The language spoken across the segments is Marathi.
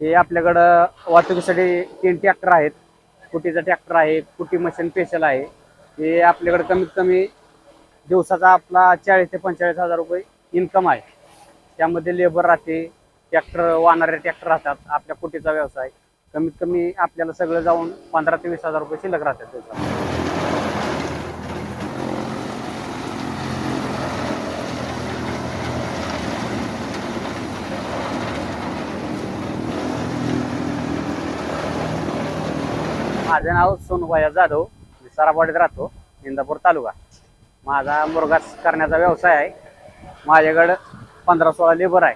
हे आपल्याकडं वाहतुकीसाठी तीन ट्रॅक्टर आहेत. कुटीचा ट्रॅक्टर आहे कुटी मशीन स्पेशल आहे. हे आपल्याकडं कमीत कमी दिवसाचा आपला चाळीस ते पंचेचाळीस हजार रुपये इन्कम आहे. त्यामध्ये लेबर राहते ट्रॅक्टर वाहणारे ट्रॅक्टर राहतात आपल्या कुटीचा व्यवसाय. कमीत कमी आपल्याला सगळं जाऊन पंधरा ते वीस हजार रुपये शिल्लक राहतात त्याचा माझं नाव सोनूभाया जाधव. मी सरावाडीत राहतो इंदापूर तालुका. माझा मुरगास करण्याचा व्यवसाय आहे. माझ्याकडं पंधरा सोळा लेबर आहे.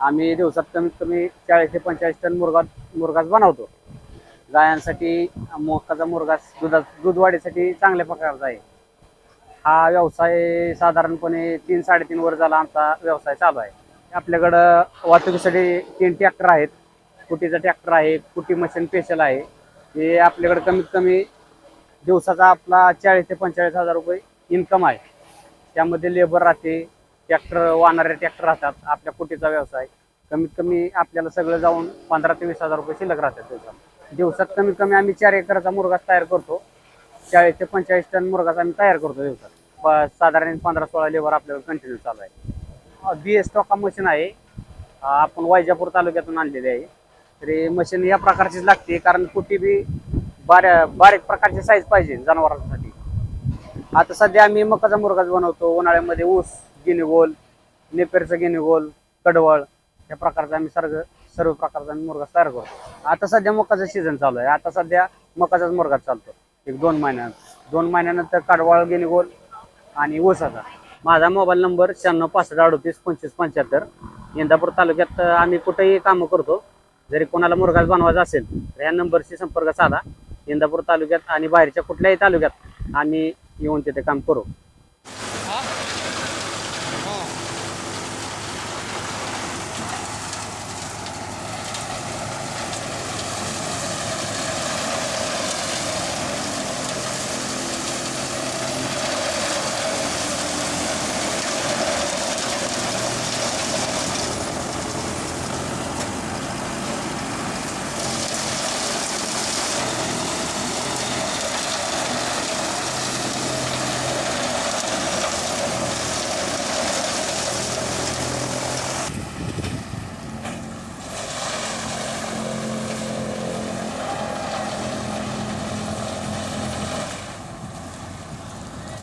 आम्ही दिवसात कमीत कमी चाळीस ते पंचेचाळीस टन मुरगा मुरगास बनवतो. गायांसाठी मोकाचा मुरगास दुधा दूध वाढीसाठी चांगल्या प्रकारचा आहे. हा व्यवसाय साधारणपणे तीन साडेतीन वर झाला आमचा व्यवसाय चालू आहे. आपल्याकडं वाहतुकीसाठी तीन ट्रॅक्टर आहेत. कुटीचा ट्रॅक्टर आहे कुटी मशीन स्पेशल आहे. हे आपल्याकडे कमीत कमी दिवसाचा आपला चाळीस ते पंचेचाळीस हजार रुपये इन्कम आहे. त्यामध्ये लेबर राहते ट्रॅक्टर वाहणारे ट्रॅक्टर राहतात आपल्या कुटीचा व्यवसाय. कमीत कमी आपल्याला सगळं जाऊन पंधरा ते वीस हजार रुपये शिल्लक राहतात दिवसात दिवसात कमीत कमी आम्ही चार एकराचा मुरगास तयार करतो. चाळीस ते पंचेचाळीस टन मुरगाच आम्ही तयार करतो दिवसात. प- साधारण पंधरा सोळा लेबर आपल्याकडे कंटिन्यू चालू आहे. बी एस टॉका मशीन आहे. आपण वायजापूर तालुक्यातून आणलेली आहे. तरी मशीन या प्रकारचीच लागते कारण कुठे बी बाऱ्या बारीक प्रकारची साईज पाहिजे जनावरांसाठी. आता सध्या आम्ही मकाचा मुरगाच बनवतो उन्हाळ्यामध्ये ऊस गिनीगोल नेपेरचं गिनीगोल कडवळ या प्रकारचा आम्ही सर्व सर्व प्रकारचा आम्ही मुरगास तयार करतो. आता सध्या मकाचा सीझन चालू आहे. आता सध्या मकाचाच मुरगाच चालतो. एक दोन महिन्यात दोन महिन्यानंतर कडवाळ गिनीगोल आणि ऊसाचा माझा मोबाईल नंबर शहाण्णव पासष्ट अडतीस पंचवीस पंच्याहत्तर. इंदापूर तालुक्यात आम्ही कुठेही कामं करतो जरी कोणाला मुरगास बनवायचा असेल तर या नंबरशी संपर्क साधा. इंदापूर तालुक्यात आणि बाहेरच्या कुठल्याही तालुक्यात आम्ही येऊन तिथे काम करू.